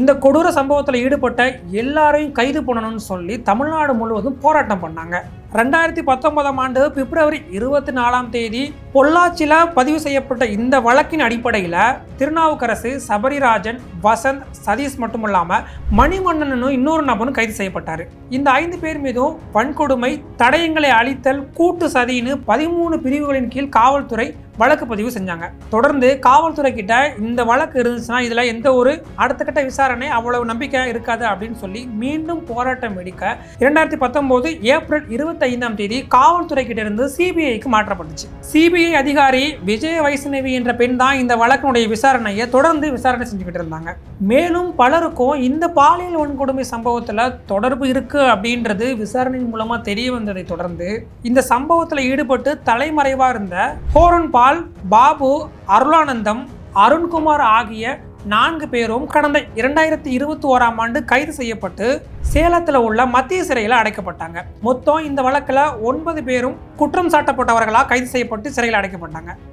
இந்த கொடூர சம்பவத்தில் ஈடுபட்ட எல்லாரையும் கைது பண்ணணும்னு சொல்லி தமிழ்நாடு முழுவதும் போராட்டம் பண்ணாங்க. ரெண்டாயிரத்தி பத்தொன்பதாம் ஆண்டு பிப்ரவரி இருபத்தி நாலாம் தேதி பொள்ளாச்சியில் பதிவு செய்யப்பட்ட இந்த வழக்கின் அடிப்படையில் திருநாவுக்கரசு சபரிராஜன் வசந்த் சதீஷ் மட்டும் இல்லாமல் மணிமன்னனும் இன்னொரு நபரும் கைது செய்யப்பட்டார். இந்த ஐந்து பேர் மீதும் வன்கொடுமை தடயங்களை அழித்தல் கூட்டு சதின்னு பதிமூணு பிரிவுகளின் கீழ் காவல்துறை வழக்கு பதிவு செஞ்சாங்க. தொடர்ந்து காவல்துறை கிட்ட இந்த வழக்கு இருந்துச்சுன்னா இதில் எந்த ஒரு அடுத்த கட்ட விசாரணை அவ்வளவு நம்பிக்கை இருக்காது அப்படின்னு சொல்லி மீண்டும் போராட்டம் வெடிக்க இரண்டாயிரத்தி பத்தொம்போது ஏப்ரல் இருபத்தைந்தாம் தேதி காவல்துறை கிட்ட இருந்து சிபிஐக்கு மாற்றப்பட்டுச்சு. சிபிஐ அதிகாரி விஜய வைஷ்ணவி என்ற பெண் தான் இந்த வழக்கினுடைய விசாரணையை தொடர்ந்து விசாரணை செஞ்சுக்கிட்டு இருந்தாங்க. மேலும் பலருக்கும் இந்த பாலியல் வன்கொடுமை சம்பவத்தில் தொடர்பு இருக்கு அப்படின்றது விசாரணையின் மூலமா தெரிய வந்ததை தொடர்ந்து இந்த சம்பவத்தில் ஈடுபட்டு தலைமறைவாக இருந்த ஹோரன் பால் பாபு அருளானந்தம் அருண்குமார் ஆகிய நான்கு பேரும் கடந்த இரண்டாயிரத்தி இருபத்தி ஓராம் ஆண்டு கைது செய்யப்பட்டு சேலத்தில் உள்ள மத்திய சிறையில் அடைக்கப்பட்டாங்க. மொத்தம் இந்த வழக்கில் ஒன்பது பேரும் குற்றம் சாட்டப்பட்டவர்களாக கைது செய்யப்பட்டு சிறையில் அடைக்கப்பட்டாங்க.